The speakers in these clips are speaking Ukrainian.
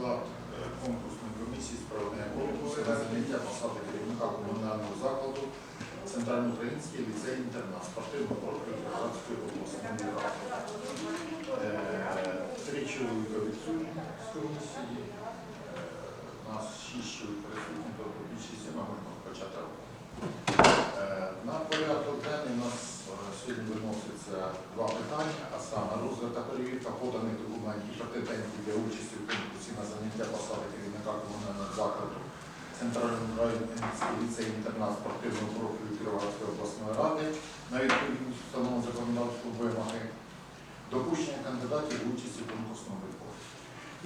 склад е, конкурсної комісії з проведення конкурсу на заняття посади керівника комунального закладу Центральноукраїнський ліцей інтернат спортивного профілю Кіровоградської обласної ради. Е, Три чоловіка відсутні з комісії. Е, У нас шість чоловік присутні, тобто більшість ми можемо почати роботу. На порядок денний у нас сьогодні виноситься два питання, а саме розгляд та перевірка поданих документів і претендентів для участі в заняття посади керівника комунального закладу Центрального районський ліцей інтернат спортивного профілю Кіровоградської обласної ради на відповідність встановленого законодавством вимоги, допущення кандидатів до участі в конкурсному відборі.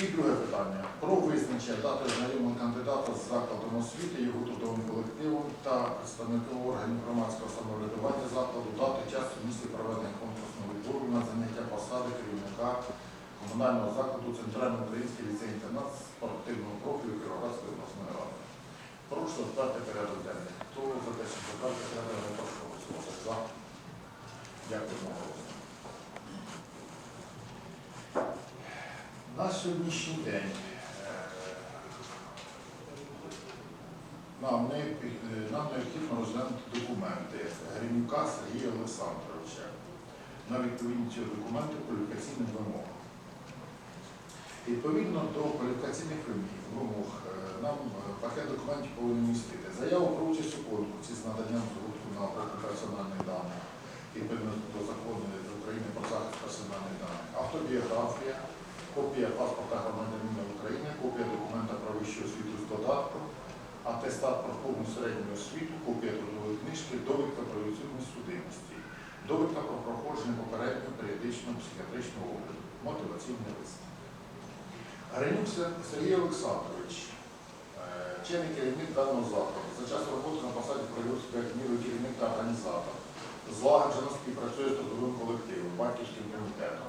І друге питання про визначення дати знайомого кандидата з закладом освіти, його трудовим колективом та представником органів громадського самоврядування закладу, дати час і місце проведення конкурсного відбору на заняття посади керівника комунального закладу Центрально-Український ліцей інтернат спортивного профілю Кіровоградської обласної ради. Прошу дати порядок денний. Хто за те, щоб задати порядок денний, прошу голосувати. За. Дякую за голосу. На сьогоднішній день е, нам, не, е, нам необхідно розглянути документи Гринюка Сергія Олександровича на відповідність цього документу кваліфікаційним вимогам. Відповідно до кваліфікаційних вимог е, нам е, пакет документів повинен містити заяву про участь у конкурсі з наданням згодку на обробку персональних даних відповідно до закону України про захист персональних даних, автобіографія, копія паспорта громадянина України, копія документа про вищу освіту з додатком, атестат про повну середню освіту, копія трудової книжки, довідка про відсутність судимості, довідка про проходження попереднього періодичного психіатричного огляду, мотиваційний лист. Гринюк Сергій Олександрович, е, чинний керівник даного закладу, за час роботи на посаді проявив себе як мірою керівник та організатор, злагоджено співпрацює з трудовим колективом, батьківським комітетом.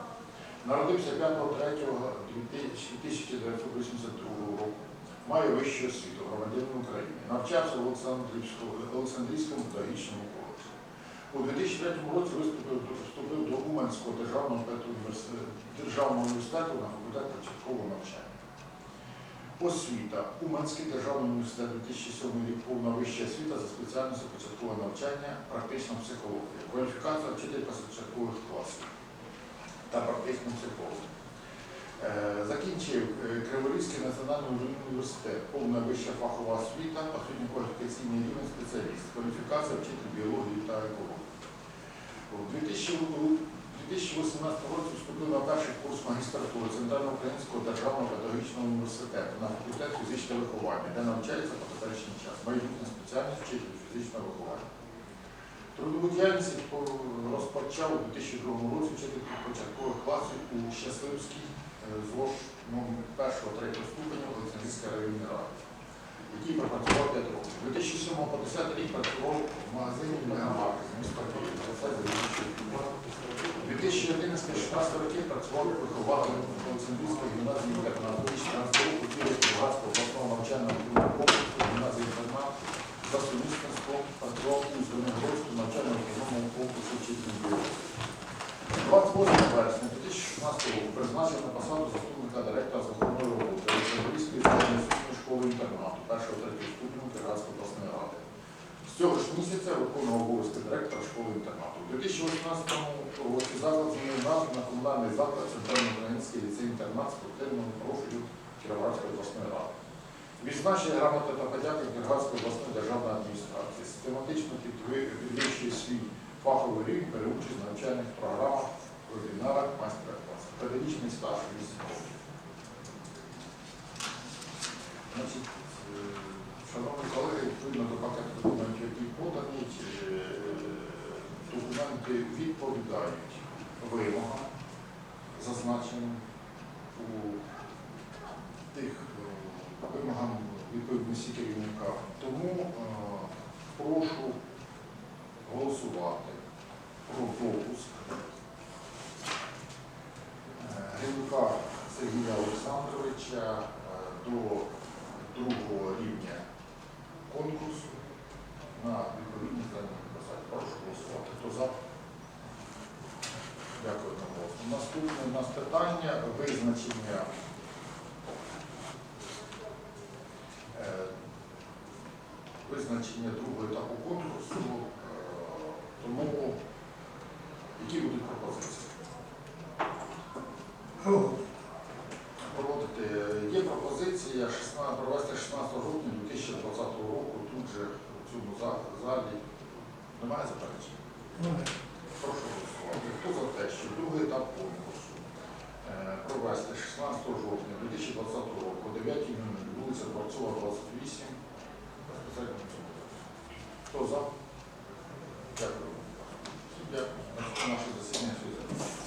Народився 5.3.1982 року. Має вищу освіту громадянин України. Навчався в Олександрівському педагогічному коледжі. У 2003 році виступив вступив до Уманського державного державного університету на факультет початкового навчання. Освіта. Уманський державний університет 2007 рік повна вища освіта за спеціальністю початкового навчання, практична психологія. Кваліфікація вчителька з початкових класів та практична психологом. Е, Закінчив е, Криворізький національний університет, повна вища фахова освіта, освітньо кваліфікаційний рівень спеціаліст, кваліфікація вчитель біології та екології. У 2018 році вступив на перший курс магістратури Центрально-Українського державного педагогічного університету на факультет фізичного виховання, де навчається по теперішній час. Майбутня спеціальність вчитель фізичного виховання. Трудову діяльність розпочав у 2002 році вчитель початкових класів у Щасливській е, ЗОЖ номер 1-3 ступеня Олександрівської районної ради, який пропрацював 5 років. 2007 по 10 рік працював в магазині Мегамаркет міста Києва. Це. У 2011-2016 роки працював вихователем Олександрівської гімназії для педагогічного 2014 року Київського обласного навчального комплексу 2016 році заклад змінив назву на комунальний заклад Центральноукраїнський ліцей-інтернат спортивного профілю Кіровоградської обласної ради. Відзначення грамоти та подяки Кіровоградської обласної державної адміністрації. Систематично підвищує свій фаховий рік, при участі в навчальних програмах, вебінарах, майстер-класах. Педагогічний стаж 8 років. Е, шановні колеги, відповідно до пакету документів, які подані. Е, документи відповідають вимогам, зазначеним у тих е, вимогам відповідності керівника. Тому е, прошу голосувати про допуск е, Сергія Олександровича до другого рівня конкурсу на відповідні посаді. Прошу голосувати. Хто за? Дякую голосу. Наступне у нас питання визначення е, визначення другого етапу конкурсу. Е, тому які будуть пропозиції? Ну, Немає заперечень? Прошу голосувати. Хто за те, що другий етап конкурсу е, провести 16 жовтня 2020 року о 9 вулиця Дворцова, 28. Безпосередньо на цьому. Хто за? Дякую. Дякую. Наше засідання сьогодні.